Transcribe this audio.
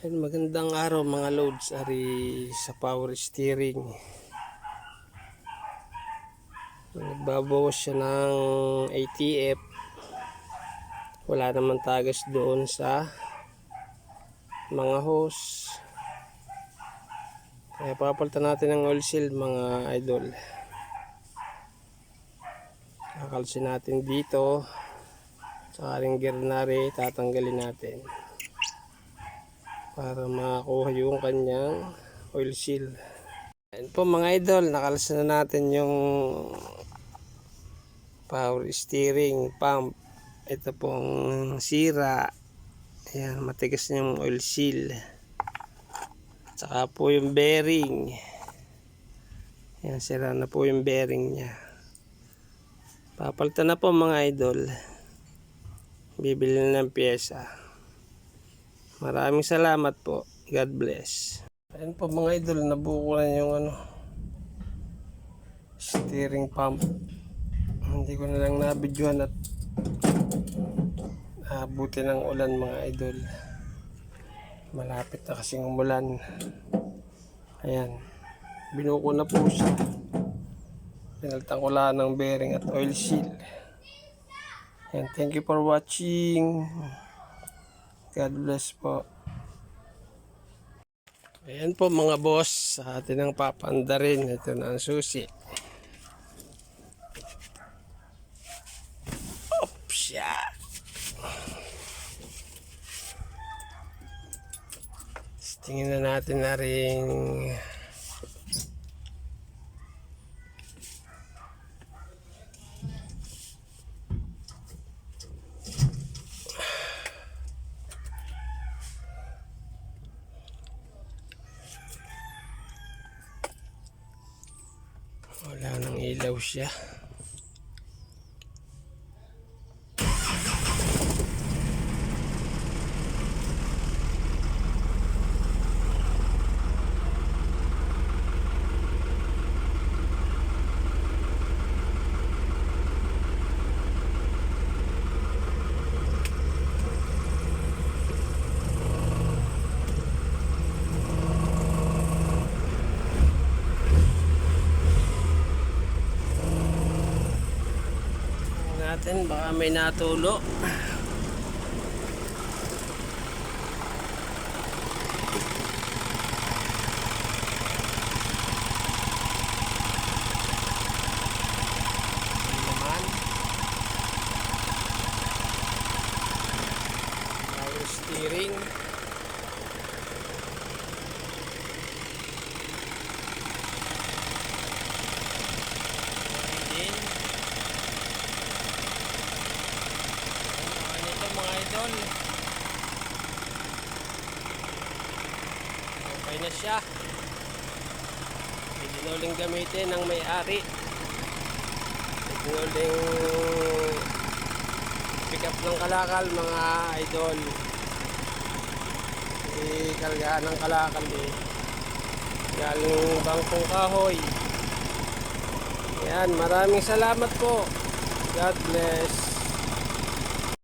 Ayun, magandang araw mga loads ari sa power steering. Nagbabawas siya ng ATF. Wala naman tagas doon sa mga hose. Kaya papalitan natin ng oil seal mga idol. Kakalsin natin dito. Sa aring gear na rin, tatanggalin natin para makakuha yung kanyang oil seal. Ayan po mga idol, nakalasa na natin yung power steering pump. Ito pong sira. Ayan, matigas na yung oil seal. Tsaka po yung bearing. Ayan, sira na po yung bearing niya. Papalitan na po mga idol. Bibili na ng pyesa. Maraming salamat po. God bless. Ayun po mga idol, nabuko na yung ano steering pump. Hindi ko na lang nabidyohan at abuti ng ulan mga idol. Malapit na kasing umulan. Ayan. Binuko na po siya. Pinalitan ko lang ng bearing at oil seal. Ayan, thank you for watching. God bless po. Ayan po mga boss, atin ang papanda rin. Ito na ang susi. Opsya! Tapos Tingnan na natin na rin wala nang ilaw siya. Natin baka may natulo naman power steering engine Ano idol? Okay na siya. Pwede na uling gamitin ng may-ari. Pwede na uling pick up ng kalakal mga idol. Ikalgahan ng kalakal eh. Galing bangkong kahoy. Yan, maraming salamat po. God bless.